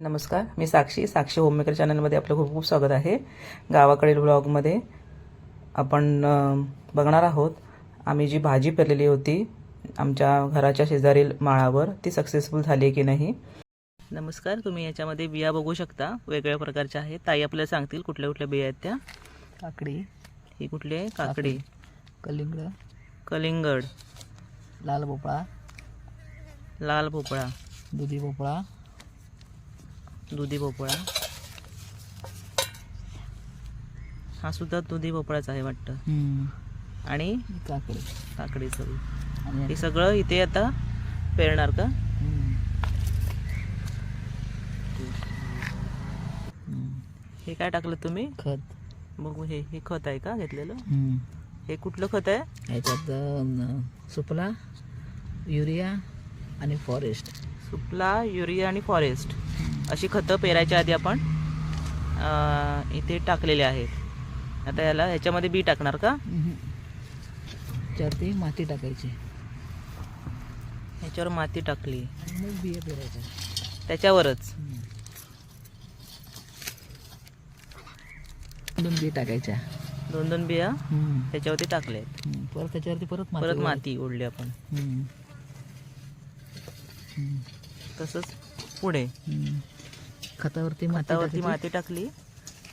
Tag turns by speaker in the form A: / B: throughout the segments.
A: नमस्कार मी साक्षी. साक्षी होममेकर चॅनलमध्ये आपलं खूप खूप स्वागत आहे. गावाकडील ब्लॉगमध्ये आपण बघणार आहोत आम्ही जी भाजी पेरलेली होती आमच्या घराच्या शेजारील माळावर ती सक्सेसफुल झाली आहे की नाही? नमस्कार तुम्ही याच्यामध्ये बिया बघू शकता. वेगवेगळ्या प्रकारच्या आहेत. ताई आपल्याला सांगतील कुठल्या कुठल्या बिया आहेत त्या.
B: काकडी.
A: ही कुठली आहे? काकडी.
B: कलिंगड.
A: कलिंगड.
B: लाल भोपळा.
A: लाल भोपळा.
B: दुधी भोपळा.
A: दुधी भोपळा. हा सुद्धा दुधी भोपळाच आहे वाटतं. आणि
B: काकडी.
A: काकडीचं बी.
B: आणि
A: हे सगळं इथे आता पेरणार का. हे काय टाकलं तुम्ही?
B: खत.
A: बघू हे हे खत आहे का घेतलेलं. हे कुठलं खत आहे?
B: ह्याच्यात अं, सुपला युरिया आणि फॉरेस्ट.
A: सुपला युरिया आणि फॉरेस्ट. अशी खतं पेरायच्या आधी आपण इथे टाकलेले आहेत आता याला ह्याच्यामध्ये बी टाकणार का
B: त्यावरती माती टाकायची
A: ह्याच्यावर माती टाकली
B: मग बिया पेरायच्या
A: त्याच्यावरच.
B: दोन बी टाकायच्या
A: दोन दोन बिया. त्याच्यावरती टाकले
B: हम्म. परत त्याच्यावरती परत
A: परत. माती ओढली आपण. तसंच पुढे.
B: खतावरती माती
A: खतावरती
B: टाकायची.
A: माती टाकली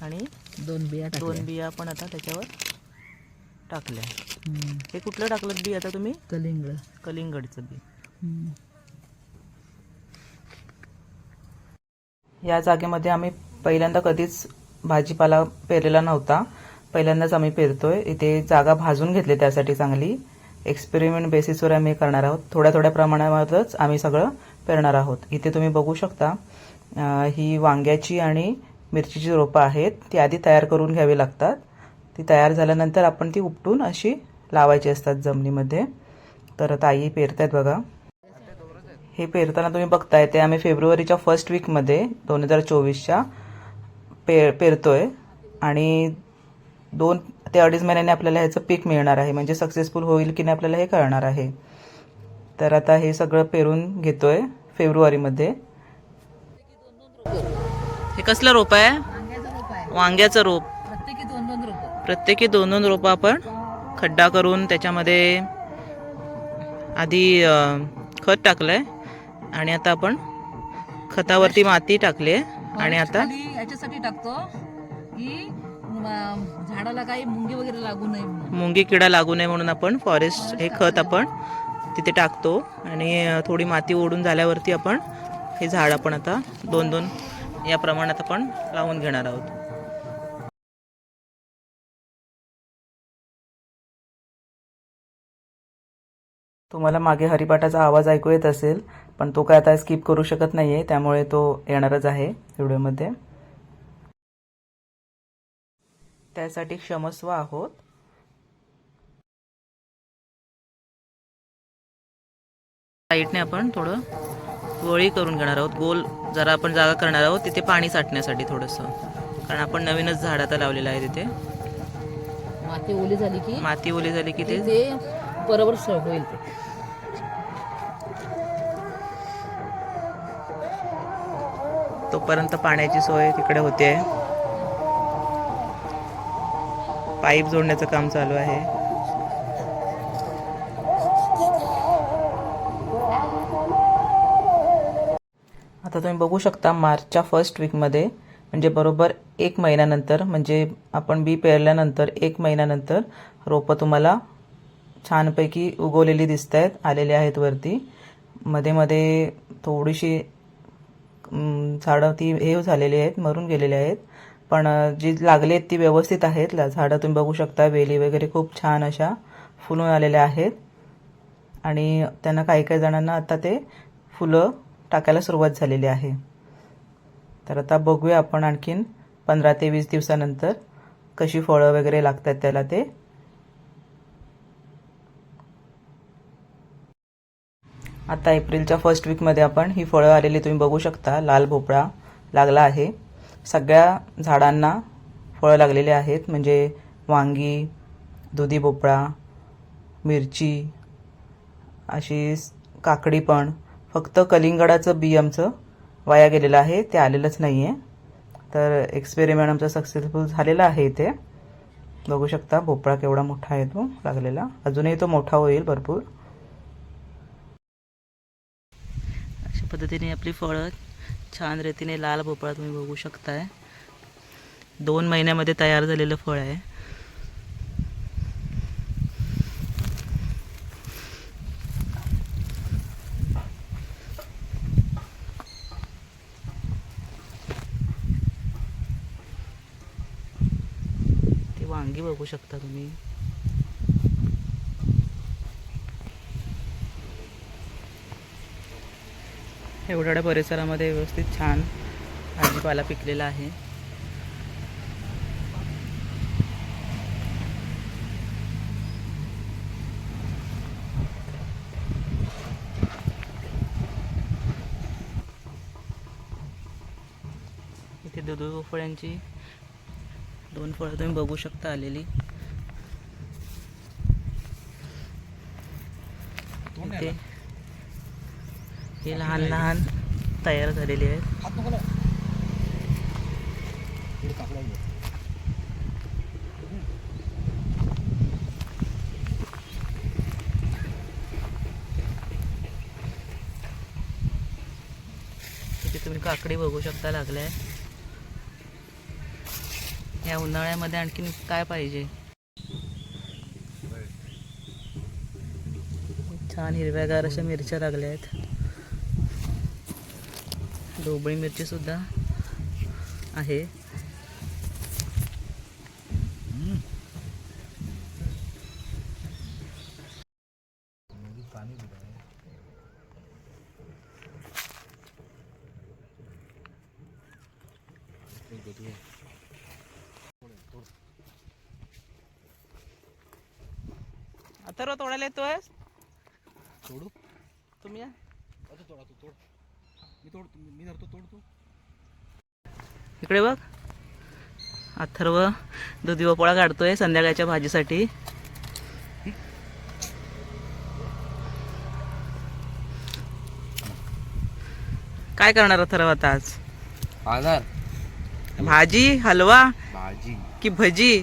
A: आणि
B: दोन बिया टाकल्या.
A: दोन बिया आपण आता त्याच्यावर टाकल्या.
B: हम्म.
A: हे कुठलं टाकलं बी आता तुम्ही?
B: कलिंगड.
A: कलिंगडचं बी.
B: हम्म.
A: या जागेमध्ये आम्ही पहिल्यांदा कधीच भाजीपाला पेरलेला नव्हता. पहिल्यांदाच आम्ही पेरतोय. इथे जागा भाजून घेतली त्यासाठी चांगली. एक्सपेरिमेंट बेसिसवर आम्ही करणार आहोत. थोड्या थोड्या प्रमाणामध्येच आम्ही सगळं पेरणार आहोत. इथे तुम्ही बघू शकता. ही वांग्याची आणि मिरचीची रोपं आहेत. ती आधी तयार करून घ्यावी लागतात. ती तयार झाल्यानंतर आपण ती उपटून अशी लावायची असतात जमिनीमध्ये. तर ताई पेरतायत बघा. हे पेरताना तुम्ही बघताय ते आम्ही फेब्रुवारीच्या फर्स्ट वीकमध्ये दोन हजार चोवीसच्या पे पेरतोय. आणि दोन ते अडीच महिन्याने आपल्याला ह्याचं पीक मिळणार आहे. म्हणजे सक्सेसफुल होईल की नाही आपल्याला हे कळणार आहे. तर आता हे सगळं पेरून घेतोय फेब्रुवारीमध्ये. हे कसलं रोप आहे?
B: वांग्याचं रोप प्रत्येकी दोन दोन रोप
A: प्रत्येकी दोन दोन रोपं आपण खड्डा करून त्याच्यामध्ये आधी खत टाकलंय आणि आता आपण खतावरती माती टाकली आहे आणि आता
B: याच्यासाठी टाकतो की झाडाला काही मुंगी वगैरे लागू नये
A: मुंगी किडा लागू नये म्हणून आपण फॉरेस्ट हे खत आपण तिथे टाकतो आणि थोडी माती ओढून झाल्यावरती आपण हे झाड आपण आता दोन दोन या प्रमाणात आपण लावून घेणार आहोत. तुम्हाला मागे हरिपाठाचा आवाज ऐकू येत असेल पण तो काय आता स्किप करू शकत नाहीये त्यामुळे तो येणारच आहे व्हिडिओमध्ये. त्यासाठी क्षमस्व आहोत. साईडने आपण थोडं वळी करून घेणार आहोत. गोल जरा आपण जागा करणार आहोत. तिथे पाणी साठण्यासाठी थोडंसं. कारण आपण नवीनच झाड आता लावलेलं आहे तिथे.
B: माती ओली झाली की
A: माती ओली झाली की ते
B: ते बरोबर स- होईल. ते
A: तोपर्यंत पाण्याची सोय तिकडे होते. पाईप जोडण्याचं काम चालू आहे. आता तुम्ही बघू शकता मार्चच्या फर्स्ट वीकमध्ये म्हणजे बरोबर एक महिन्यानंतर म्हणजे आपण बी पेरल्यानंतर एक महिन्यानंतर रोपं तुम्हाला छानपैकी उगवलेली दिसत आहेत आलेली आहेत वरती. मध्ये मध्ये थोडीशी झाडं ती हे झालेली आहेत मरून गेलेली आहेत. पण जी लागली आहेत ती व्यवस्थित आहेत. झाडं तुम्ही बघू शकता वेली वगैरे खूप छान अशा फुलून आलेल्या आहेत. आणि त्यांना काही काही जणांना आता ते फुलं टाकायला सुरुवात झालेली आहे. तर आता बघूया आपण आणखीन पंधरा ते वीस दिवसानंतर कशी फळं वगैरे लागतात त्याला ते. आता एप्रिलच्या फर्स्ट वीकमध्ये आपण ही फळं आलेली तुम्ही बघू शकता. लाल भोपळा लागला आहे. सगळ्या झाडांना फळं लागलेले आहेत. म्हणजे वांगी दुधी भोपळा मिरची अशी काकडी पण फक्त कलिंगडाचं बी आमचं वाया गेलेलं आहे ते आलेलंच नाही आहे तर एक्सपेरिमेंट आमचा सक्सेसफुल झालेला आहे इथे. बघू शकता भोपळा केवढा मोठा आहे तो लागलेला. अजूनही तो मोठा होईल भरपूर. अशा पद्धतीने आपली फळं छान रीतीने लाल भोपळा तुम्ही बघू शकताय. दोन महिन्यामध्ये तयार झालेलं फळ आहे ती वांगी बघू शकता तुम्ही. एवढ्या परिसरामध्ये व्यवस्थित छान भाजीपाला पिकलेला आहे. इथे दुधू फळ्यांची दोन फळं तुम्ही बघू शकता आलेली. इथे हे लहान लहान तयार झालेली आहेत. तुम्ही काकडी बघू शकता लागल्या या उन्हाळ्यामध्ये आणखीन काय पाहिजे? छान हिरव्यागार अशा मिरच्या लागल्या आहेत. ढोबळी मिरची सुद्धा आहे. अथर्व तोडायला येतोय
C: तोडू?
A: तुम्ही या.
C: आता तोडा तू तोड. मी तोड मी धरतो तोड तू.
A: इकडे बघ. अथर्व दुधी भोपळा काढतोय संध्याकाळच्या भाजीसाठी. काय करणार अथर्व आता आज? भाजी हलवा
C: भाजी.
A: की भजी?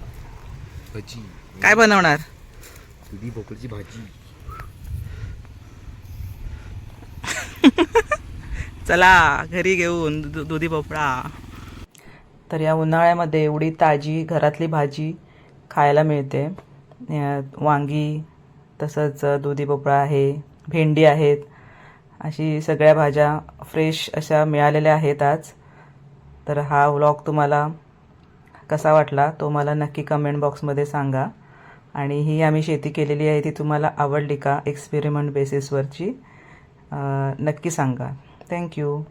C: भजी.
A: काय बनवणार?
C: दुधी भोपळीची भाजी.
A: चला घरी घेऊन दु- दुधी भोपळा. तर या उन्हाळ्यामध्ये एवढी ताजी घरातली भाजी खायला मिळते. वांगी तसंच दुधी भोपळा आहे भेंडी आहेत अशी सगळ्या भाज्या फ्रेश अशा मिळालेल्या आहेत आज. तर हा व्लॉग तुम्हाला कसा वाटला तो मला नक्की कमेंट बॉक्समध्ये सांगा. आणि ही आम्ही शेती केलेली आहे ती तुम्हाला आवडली का? एक्सपेरिमेंट बेसिसवरची नक्की सांगा. थँक्यू